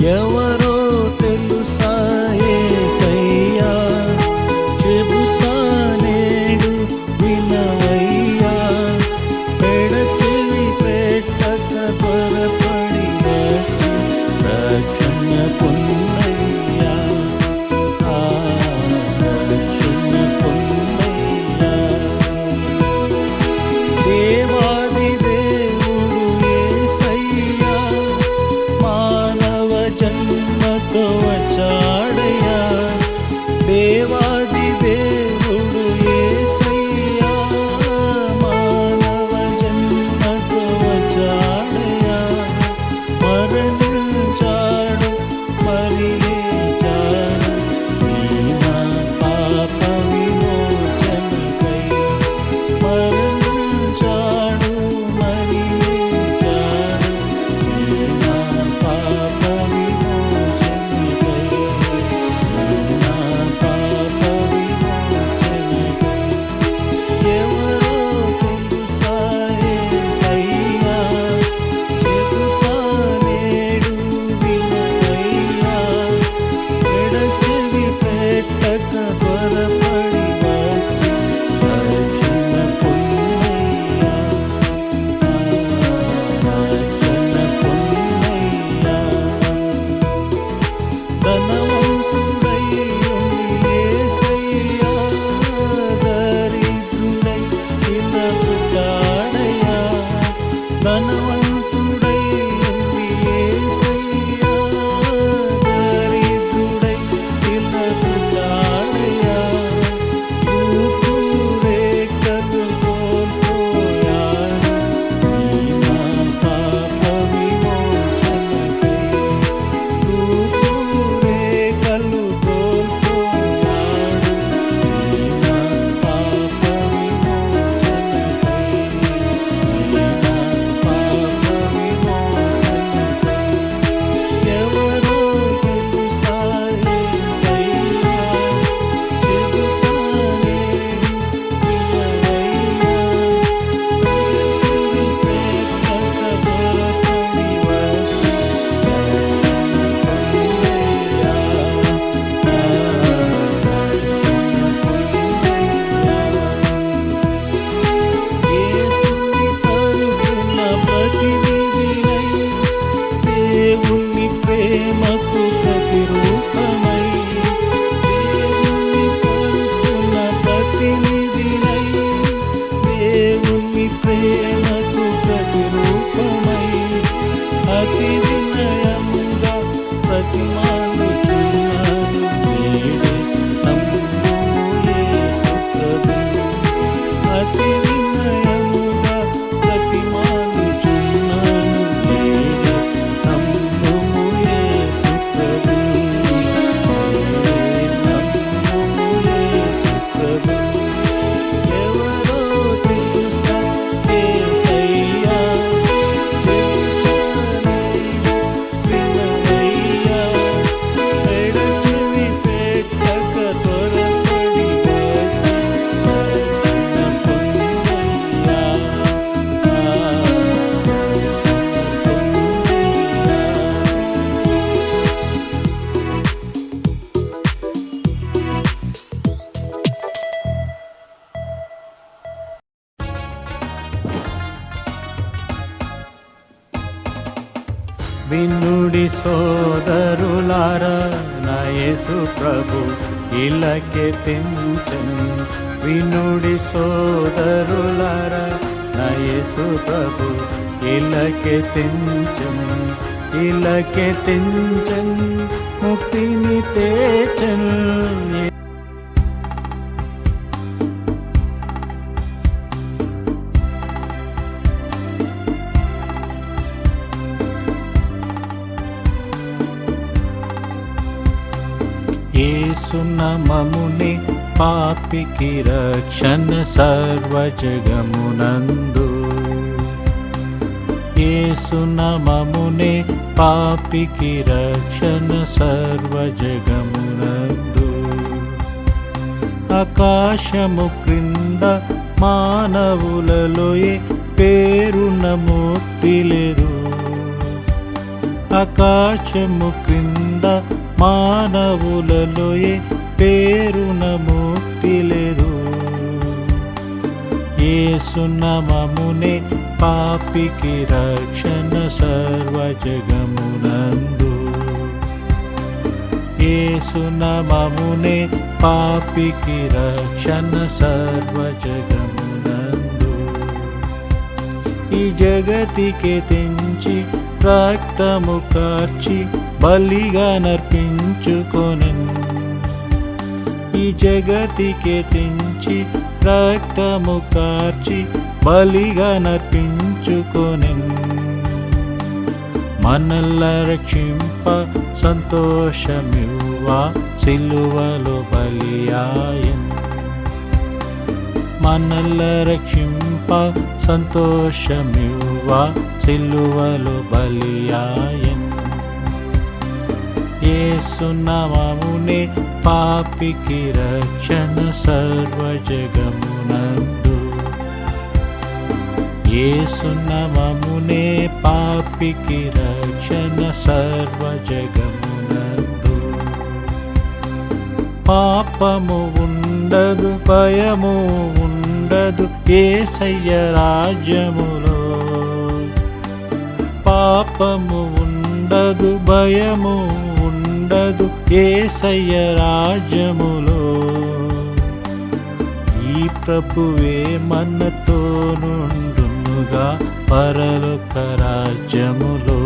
Yellow వినుడి సోదరులారా నయేసు ప్రభు ఇలకే తెంచన్. వినుడి సోదరులారా నయేసు ప్రభు ఇలకే తెంచన్. ఇలకే తెంచన్ ముక్తిని తేచన్ మముని పాపికి రక్షణ సర్వజగమునందు. ఏసునమమునే పాపికి రక్షణ సర్వజగమునందు. ఆకాశము క్రింద మానవులలో పేరున ముక్తిలేరు ఆకాశము క్రింద మానవులలో పేరున ముక్తి లేదు. ఏసునామమునే పాపికి రక్షణ సర్వజగమునందు. జగమునందు ఏసునామమునే పాపికి రక్షణ సర్వజగమునందు. ఈ జగతికి తెంచి రక్తము కార్చి బలిగా నర్పించుకొనందు ఈ జగతికే తెంచి రక్తము కార్చి బలిగా నర్పించుకొనెన్ మనల్ల రక్షింప సంతోషమివ్వా సిలువలో బలియాయన్ మనల్ల రక్షింప సంతోషమివ్వా సిలువలో బలియాయన్ ఏసునామమునే పాపికి రక్షణ సర్వజగమునందు. ఏసునామమునే పాపికి రక్షణ సర్వజగమునందు. పాపము ఉండదు భయము ఉండదు ఏసయ్య రాజ్యములో. పాపము ఉండదు భయము ఉండదు ఏసయ్య రాజ్యములో. ఈ ప్రభువే మనతో నుండునుగా పరలోక రాజ్యములో.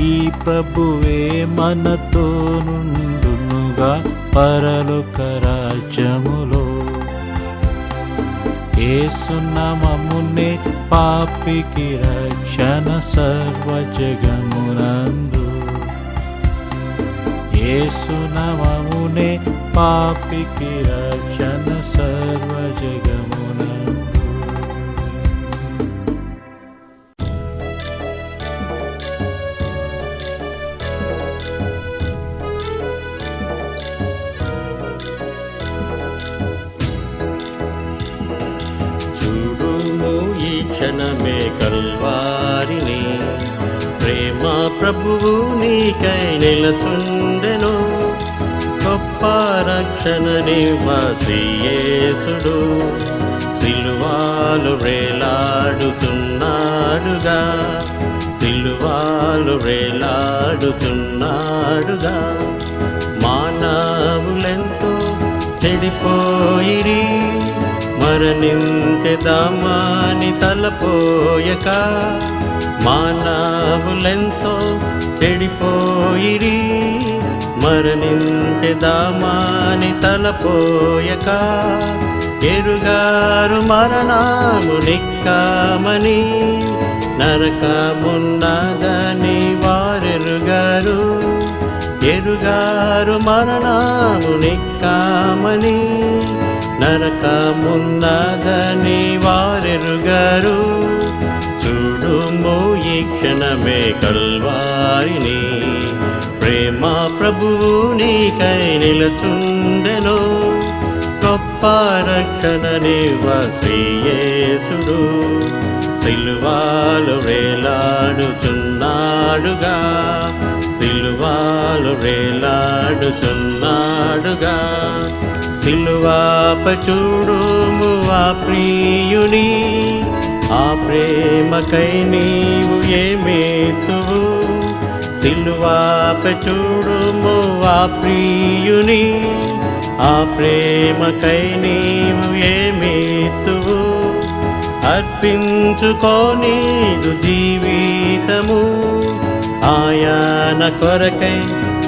ఈ ప్రభువే మనతో నుండునుగా పరలోక రాజ్యములో. ఏసునామమునే పాపికి రక్షణ సర్వ జగమునందు ఏసునామమునే పాపికి రక్షణ సర్వ జగమునందు చూడుము ఈ క్షణమే కల్వారిని. ప్రేమ ప్రభువు నీకై నిలచున్న గొప్ప రక్షణ సిలువాలు వేలాడుతున్నాడుగా. సిలువాలు వేలాడుతున్నాడుగా. మానవులెంతో చెడిపోయిరి. మరణించెదామాని తలపోయక. మానవులెంతో చెడిపోయిరి. మరణించెదామాని తలపోయక ఎరుగారు మరణాము నిక్కామని నరకమున్నదని వారెరుగారు ఎరుగారు మరణాము నిక్కామని నరకమున్నదని వారెరుగారు చూడుము ఈ క్షణమే కల్వారిని. ప్రేమ ప్రభువు నీకై నిలచుండెను. గొప్ప రక్షణ నివసీయేసుడు సిల్వాలు వేలాడుతున్నాడుగా సిల్వాలు వేలాడుతున్నాడుగా సిలువాప చూడుము ఆ ప్రియుని. ఆ ప్రేమకై నీవు ఏమేతువు సిలువాప చూడుము ఆ ప్రియుని. ఆ ప్రేమకై నీవు ఏమేతువు అర్పించుకోనీదు జీవితము. ఆయన కొరకై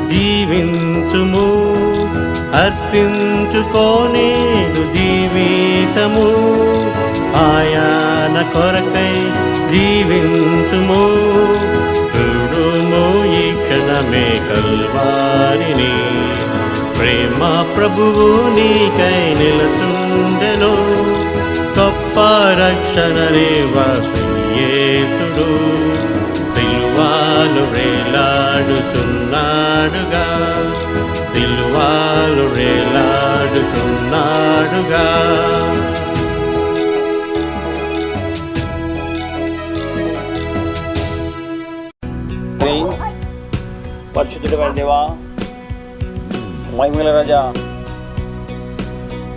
జీవించుము. అర్పించుకోనేదు జీవితము. మా ప్రభువు నీకై నిలచుండెను. గొప్ప రక్షణ రేవాసుడు సిల్వాలు వేలాడుతున్నాడుగా. సిల్వాలు వేలాడుతున్నాడుగా. పరిశుద్ధుడు దేవా మహిమల రాజా.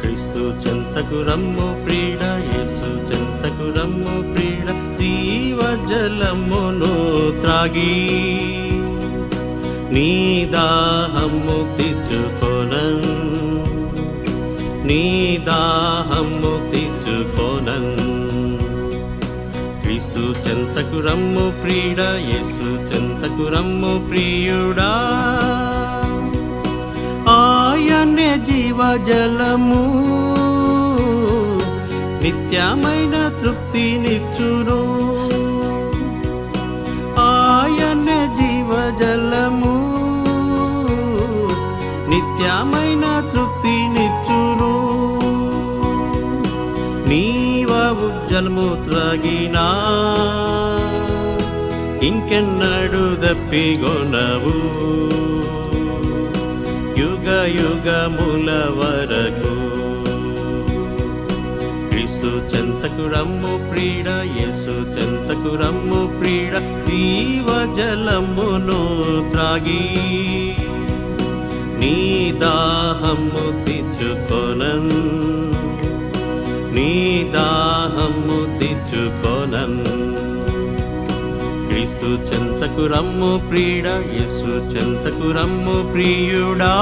క్రీస్తు చెంతకు రమ్ము ప్రీడ యేసు చెంతకు రమ్ము ప్రీడ జీవ జలమును త్రాగి. నీ దాహము తీర్చుకోనన్ నీ దాహము తీర్చుకోనన్. క్రీస్తు చెంతకు రమ్ము ప్రీడ యేసు చెంతకు రమ్ము ప్రియుడా. జీవజలము నిత్యమైన తృప్తినిచ్చును. ఆయన జీవజలము నిత్యమైన తృప్తినిచ్చును. నీవ ఉజ్జలము త్రాగినా ఇంకెన్నడు దప్పిగొనవు. యుగ యుగముల వరకు క్రీస్తు చెంతకు రమ్ము ప్రీడ యేసు చెంతకు రమ్ము ప్రీడ దీవ జలమును త్రాగి. నీ దాహము తీర్చుకొనన్. నీ దాహము తీర్చుకొనన్. క్రీస్తు చెంతకు రమ్ము ప్రియుడ యేసు చెంతకు రమ్ము ప్రియుడా.